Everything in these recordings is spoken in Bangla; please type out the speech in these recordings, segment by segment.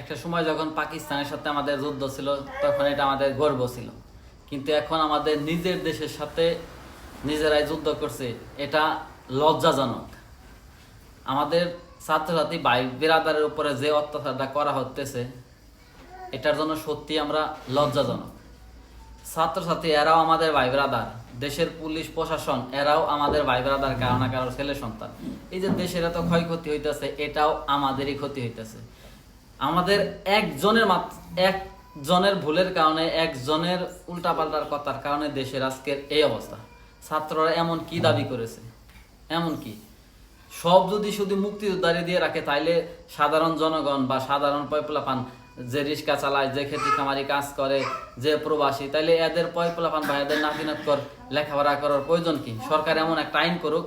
একটা সময় যখন পাকিস্তানের সাথে আমাদের যুদ্ধ ছিল, তখন এটা আমাদের গর্ব ছিল। কিন্তু এখন আমাদের নিজের দেশের সাথে নিজেরাই যুদ্ধ করছে, এটা লজ্জাজনক। আমাদের ছাত্রছাত্রী ভাই বিরাদারের উপরে যে অত্যাচারটা করা হতেছে এটার জন্য সত্যি আমরা লজ্জাজনক। ছাত্রছাত্রী এরাও আমাদের ভাই ব্রাদার, দেশের পুলিশ, প্রশাসন, এরাও আমাদের ভাই ব্রাদার, কারও না কারও ছেলে সন্তান। এই যে দেশের এত ক্ষয়ক্ষতি হইতেছে, এটাও আমাদেরই ক্ষতি হইতেছে। আমাদের একজনের একজনের ভুলের কারণে, একজনের উল্টাপাল্টার কথার কারণে দেশের আজকের এই অবস্থা। ছাত্ররা এমন কি দাবি করেছে? এমন কি? সব যদি শুধু মুক্তিযোদ্ধারে দিয়ে রাখে, তাইলে সাধারণ জনগণ বা সাধারণ পয়পলাপান যে রিক্সা চালায়, যে খেতি খামারি কাজ করে, যে প্রবাসী, তাইলে এদের পয়পলাপান বা এদের কর লেখাপড়া করার প্রয়োজন কি? সরকার এমন একটা আইন করুক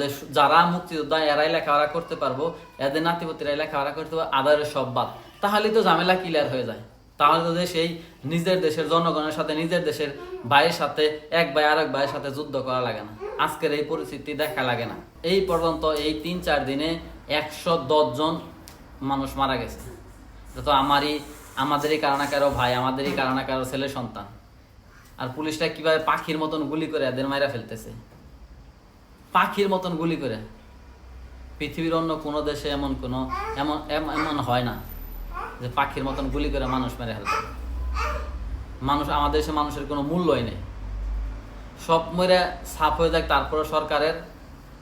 যে যারা মুক্তিযোদ্ধা, এরাই লেখাপড়া করতে পারব, এদের লেখাপড়া করতে পারব, আদারের সব বাদ। তাহলেই তো ঝামেলা ক্লিয়ার হয়ে যায়। তাহলে তো এই নিজের দেশের জনগণের সাথে, নিজের দেশের ভাইয়ের সাথে, এক ভাই আরেক ভাইয়ের সাথে যুদ্ধ করা লাগে না। আজকের এই পরিস্থিতি দেখা লাগে না। এই পর্যন্ত এই তিন চার দিনে একশো দশ জন মানুষ মারা গেছে। তো আমারই, আমাদেরই কারও না কারও ভাই, আমাদেরই কারও না কারও ছেলে সন্তান। আর পুলিশটা কীভাবে পাখির মতন গুলি করে এদের মাইরা ফেলতেছে? পাখির মতন গুলি করে। পৃথিবীর অন্য কোনো দেশে এমন কোনো, এমন, এম- এমন হয় না যে পাখির মতন গুলি করে মানুষ মেরে ফেলতে মানুষ, আমাদের দেশে মানুষের কোনো মূল্যই নেই। সব মেরে সাফ হয়ে যায় তারপরে সরকারের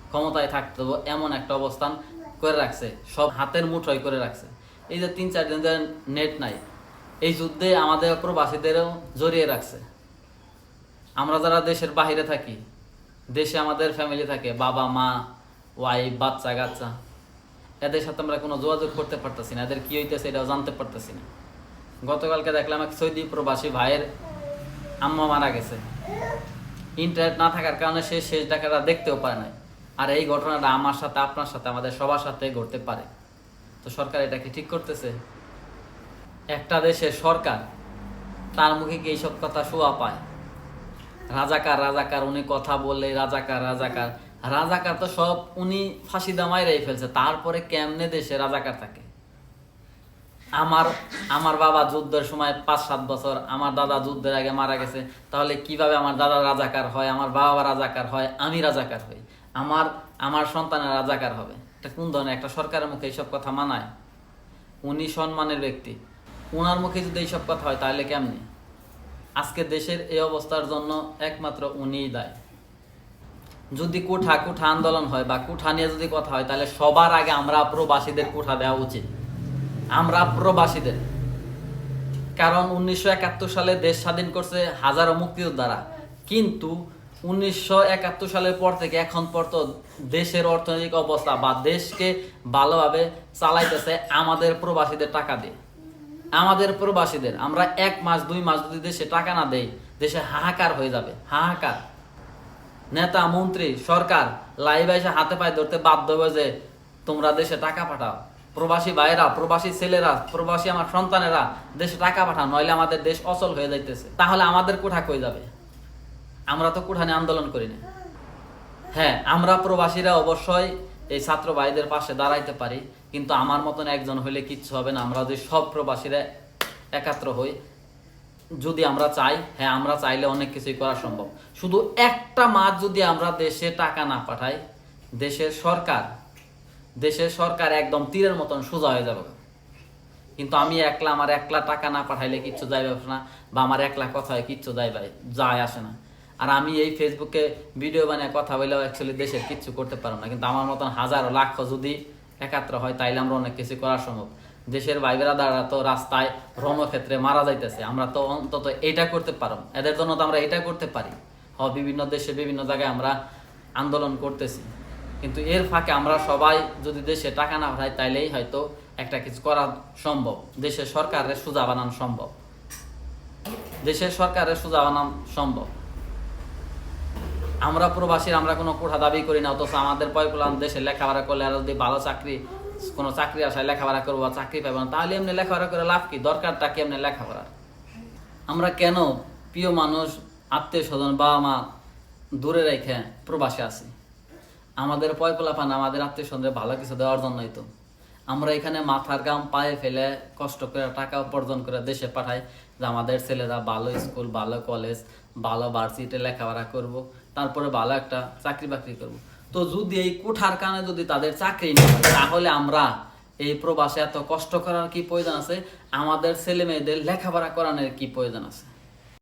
ক্ষমতায় থাকতে হবে, এমন একটা অবস্থান করে রাখছে। সব হাতের মুঠোয় করে রাখছে। এই যে তিন চার দিন নেট নাই, এই যুদ্ধে আমাদের প্রবাসীদেরও জড়িয়ে রাখছে। আমরা যারা দেশের বাইরে থাকি দেশে আমাদের ফ্যামিলি থাকে, বাবা, মা ওয়াইফ বাচ্চা, কাচ্চা। এদের সাথে আমরা কোনো যোগাযোগ করতে পারতেছি না, এদের কি হইতেছে এটাও জানতে পারতেছি না। গতকালকে দেখলাম এক সৌদি প্রবাসী ভাইয়ের আম্মা মারা গেছে। ইন্টারনেট না থাকার কারণে সে শেষ ডাকাটা দেখতেও পারে না আর এই ঘটনাটা আমার সাথে, আপনার সাথে, আমাদের সবার সাথে ঘটতে পারে। তো সরকার এটাকে ঠিক করতেছে। একটা দেশের সরকার তার মুখে কি এইসব কথা শোয়া পায়? রাজাকার রাজাকার, উনি কথা বললে রাজাকার রাজাকার। রাজাকার তো সব উনি ফাঁসি দামাইরাই ফেলছে, তারপরে কেমনে দেশে রাজাকার থাকে? আমার আমার বাবা যুদ্ধের সময় পাঁচ সাত বছর, আমার দাদা যুদ্ধের আগে মারা গেছে, তাহলে কীভাবে আমার দাদা রাজাকার হয়, আমার বাবা রাজাকার হয়, আমি রাজাকার হই? আমার আমার সন্তানের রাজাকার হবে। এটা কোন ধরনের? একটা সরকারের মুখে এইসব কথা মানায়? উনি সম্মানের ব্যক্তি। উনার মুখে যদি এইসব কথা হয়, তাহলে কেমনি? আজকে দেশের এই অবস্থার জন্য একমাত্র উনিই দায়। যদি কুঠা কুঠা আন্দোলন হয় বা কুঠা নিয়ে যদি কথা হয়, তাহলে সবার আগে আমরা প্রবাসীদের কুঠা দেওয়া উচিত। আমরা প্রবাসীদের। কারণ উনিশশো একাত্তর সালে দেশ স্বাধীন করছে হাজারো মুক্তিযোদ্ধারা। কিন্তু উনিশশো একাত্তর সালের পর থেকে এখন পর্যন্ত দেশের অর্থনৈতিক অবস্থা বা দেশকে ভালোভাবে চালাইতেছে আমাদের প্রবাসীদের টাকা দিয়ে। আমাদের প্রবাসীদের, আমরা এক মাস, দুই মাস যদি দেশে টাকা না দেই, দেশে হাহাকার হয়ে যাবে, হাহাকার। নেতা, মন্ত্রী, সরকার, লাইভ এসে হাতে পায়ে ধরতে বাধ্য হবে যে, তোমরা দেশে টাকা পাঠাও। প্রবাসী ভাইয়েরা প্রবাসী ছেলেরা, প্রবাসী আমার সন্তানেরা, দেশে টাকা পাঠাও, নইলে আমাদের দেশ অচল হয়ে যাইতেছে। তাহলে আমাদের কোঠা কই যাবে? আমরা তো কোঠা নিয়ে আন্দোলন করি না হ্যাঁ আমরা প্রবাসীরা অবশ্যই এই ছাত্র ভাইদের পাশে দাঁড়াইতে পারি। কিন্তু আমার মতন একজন হইলে কিচ্ছু হবে না। আমরা যদি সব প্রবাসীরা একাত্র হই, যদি আমরা চাই হ্যাঁ আমরা চাইলে অনেক কিছুই করা সম্ভব। শুধু একটা মাস যদি আমরা দেশে টাকা না পাঠাই, দেশের সরকার দেশের সরকার একদম তীরের মতন সোজা হয়ে যাবে। কিন্তু আমি একলা, আমার একলা টাকা না পাঠাইলে কিচ্ছু যাইবে না, বা আমার একলা কথা হয় কিচ্ছু যাইবে, যায় আসে না। আর আমি এই ফেসবুকে ভিডিও বানিয়ে কথা বললেও অ্যাকচুয়ালি দেশের কিচ্ছু করতে পারব না। কিন্তু আমার মতন হাজার লাখ যদি একাত্র হয়, তাইলে আমরা অনেক কিছু করা সম্ভব। দেশের ভাই বেড়াদাররা তো রাস্তায় রণক্ষেত্রে মারা যাইতেছে, আমরা তো অন্তত এটা করতে পারো এদের জন্য তো আমরা এটা করতে পারি। হ, বিভিন্ন দেশে বিভিন্ন জায়গায় আমরা আন্দোলন করতেছি। কিন্তু এর ফাঁকে আমরা সবাই যদি দেশে টাকা না পাঠাই তাইলেই হয়তো একটা কিছু করা সম্ভব। দেশের সরকারের সোজা বানানো সম্ভব। দেশের সরকারের সোজা বানানো সম্ভব। আমরা প্রবাসীর, আমরা কোনো কোঠা দাবি করি না, অথচ আমাদের পয়পুলান দেশে লেখাপড়া করলে আর যদি ভালো চাকরি, কোনো চাকরি আসায় লেখাপড়া করব বা চাকরি পাবো না, তাহলে এমনি লেখাপড়া করে লাভ কি? দরকারটা কি এমনি লেখাপড়ার? আমরা কেন প্রিয় মানুষ, আত্মীয় স্বজন, বাবা মা দূরে রেখে প্রবাসে আছি? আমাদের পয়পলাপান, আমাদের আত্মীয় স্বজনের ভালো কিছু দেওয়ার জন্যই তো। আমরা এখানে মাথার গাম পায়ে ফেলে কষ্ট করে টাকা উপার্জন করে দেশে পাঠাই যে আমাদের ছেলেরা ভালো স্কুল, ভালো কলেজ, ভালো ভার্সিটিতে লেখাপড়া করব। তারপরে ভালো একটা চাকরি বাকরি করব। তো যদি এই কুঠার কারণে যদি তাদের চাকরি না হয়, তাহলে আমরা এই প্রবাসে এত কষ্ট করার কি প্রয়োজন আছে? আমাদের ছেলে মেয়েদের লেখাপড়া করানোর কি প্রয়োজন আছে?